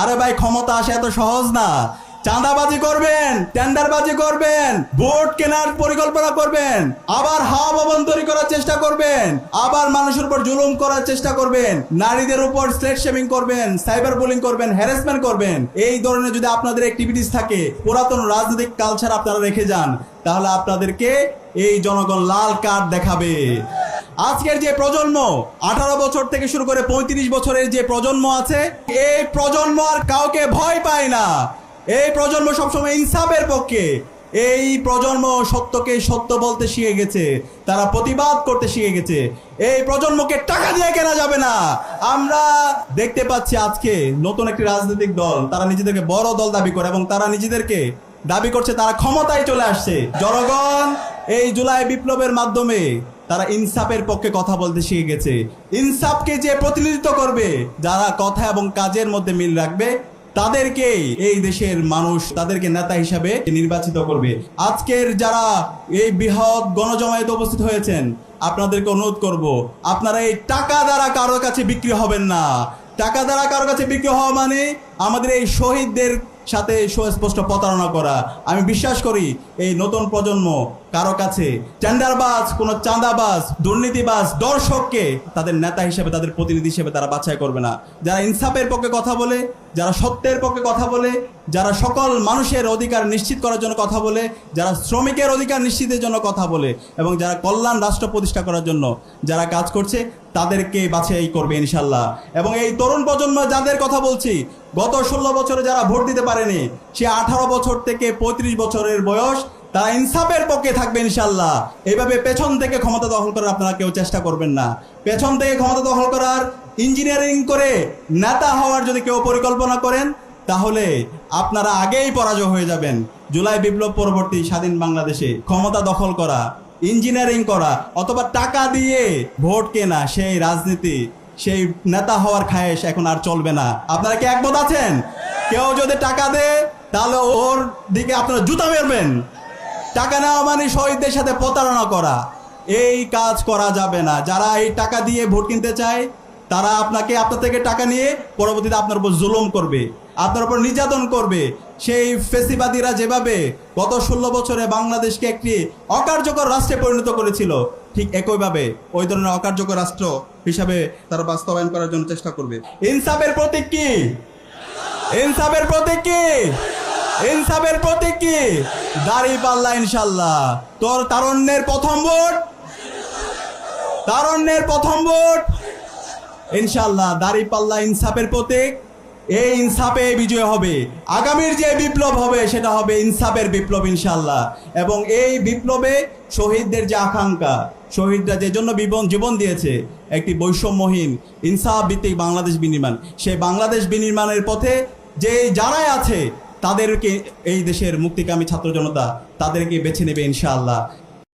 আরে ভাই, ক্ষমতা আসে এত সহজ না। চাঁদাবাজি করবেন, টেন্ডারবাজি করবেন, ভোট কেনার পরিকল্পনা করবেন, আবার হাওয়া ভবন তৈরি করার চেষ্টা করবেন, আবার মানুষের উপর জুলুম করার চেষ্টা করবেন, নারীদের উপর স্লেট শেভিং করবেন সাইবার বুলিং করবেন হ্যারাসমেন্ট করবেন। এই ধরনের যদি আপনাদের অ্যাক্টিভিটিস থাকে, পুরাতন রাজনৈতিক কালচার আপনারা রেখে যান, তাহলে আপনাদেরকে এই জনগণ লাল কার্ড দেখাবে। আজকের যে প্রজন্ম, আঠারো বছর থেকে শুরু করে পঁয়ত্রিশ বছরের যে প্রজন্ম আছে, এই প্রজন্ম আর কাউকে ভয় পায় না। এই প্রজন্ম সবসময় ইনসাফের পক্ষে। এই প্রজন্ম সত্যকে সত্য বলতে শিখে গেছে, তারা প্রতিবাদ করতে শিখে গেছে। এই প্রজন্মকে টাকা দিয়ে কেনা যাবে না। আমরা দেখতে পাচ্ছি আজকে নতুন একটি রাজনৈতিক দল, তারা নিজেদেরকে বড় দল দাবি করে এবং তারা নিজেদেরকে দাবি করছে, তারা ক্ষমতায় চলে আসছে। জনগণ এই জুলাই বিপ্লবের মাধ্যমে তারা ইনসাফের পক্ষে কথা বলতে শিখে গেছে। ইনসাফকে যে প্রতিনিধিত্ব করবে, যারা কথা এবং কাজের মধ্যে মিল রাখবে, তাদেরকেই এই দেশের মানুষ, তাদেরকে নেতা হিসাবে নির্বাচিত করবে। আজকের যারা এই বৃহৎ গণজমায়েতে উপস্থিত হয়েছেন, আপনাদেরকে অনুরোধ করব, আপনারা এই টাকা দ্বারা কারও কাছে বিক্রি হবেন না। টাকা দ্বারা কারও কাছে বিক্রি হওয়া মানে আমাদের এই শহীদদের সাথে সুস্পষ্ট প্রতারণা করা। আমি বিশ্বাস করি, এই নতুন প্রজন্ম কারও কাছে টেন্ডারবাজ, কোনো চাঁদাবাজ, দুর্নীতিবাজ, দর্শককে তাদের নেতা হিসেবে, তাদের প্রতিনিধি হিসেবে তারা বাছাই করবে না। যারা ইনসাফের পক্ষে কথা বলে, যারা সত্যের পক্ষে কথা বলে, যারা সকল মানুষের অধিকার নিশ্চিত করার জন্য কথা বলে, যারা শ্রমিকের অধিকার নিশ্চিতের জন্য কথা বলে, এবং যারা কল্যাণ রাষ্ট্র প্রতিষ্ঠা করার জন্য যারা কাজ করছে, তাদেরকে বাছাই করবে ইনশাল্লাহ এবং এই তরুণ প্রজন্ম যাদের কথা বলছি, গত ষোলো বছরে যারা ভোট দিতে পারেনি, সে আঠারো বছর থেকে পঁয়ত্রিশ বছরের বয়স তারা ইনসাফের পক্ষে থাকবে ইনশাল্লাহ এইভাবে পেছন থেকে ক্ষমতা দখল করার আপনারা কেউ চেষ্টা করবেন না। পেছন থেকে ক্ষমতা দখল করার ইঞ্জিনিয়ারিং করে নেতা হওয়ার যদি কেউ পরিকল্পনা করেন, তাহলে আপনারা আগেই পরাজয় হয়ে যাবেন। জুলাই বিপ্লব পরবর্তী স্বাধীন বাংলাদেশে ক্ষমতা দখল করা, ইঞ্জিনিয়ারিং করা, অথবা টাকা দিয়ে ভোট কেনা, সেই রাজনীতি, সেই নেতা হওয়ার খায়েশ এখন আর চলবে না। আপনারা কি একমত আছেন? কেউ যদি টাকা দেয়, তাহলে ওর দিকে আপনারা জুতা মেরবেন। টাকা নেওয়া মানে শহীদদের সাথে প্রতারণা করা। এই কাজ করা যাবে না। যারা এই টাকা দিয়ে ভোট কিনতে চায়, তারা আপনাকে, আপনার থেকে টাকা নিয়ে পরবর্তীতে আপনার উপর জুলুম করবে, আপনার উপর নির্যাতন করবে। সেই ফেসিবাদীরা যেভাবে গত ষোলো বছরে বাংলাদেশকে একটি অকার্যকর রাষ্ট্রে পরিণত করেছিল, ঠিক একইভাবে ওই ধরনের অকার্যকর রাষ্ট্র হিসাবে তারা বাস্তবায়ন করার জন্য চেষ্টা করবে। ইনসাফের প্রতীক কি? ইনসাফের প্রতীক কি? ইনসাফের প্রতীক কি? দাড়ি পাল্লা, ইনশাল্লাহ। তোর তারণ্যের প্রথম ভোট? তারণ্যের প্রথম ভোট? ইনশাল্লাহ, দাড়ি পাল্লা ইনসাফের প্রতীক। এই ইনসাফে বিজয় হবে। আগামীর যে বিপ্লব হবে, সেটা হবে ইনসাফের বিপ্লব, ইনশাল্লাহ। এবং এই বিপ্লবে শহীদদের যে আকাঙ্ক্ষা, শহীদরা যে জন্য জীবন দিয়েছে, একটি বৈষম্যহীন, ইনসাফ ভিত্তিক বাংলাদেশ বিনির্মাণ। সেই বাংলাদেশ বিনির্মাণের পথে যে যারাই আছে তাদেরকে এই দেশের মুক্তিকামী ছাত্র জনতা তাদেরকে বেছে নেবে ইনশাআল্লাহ।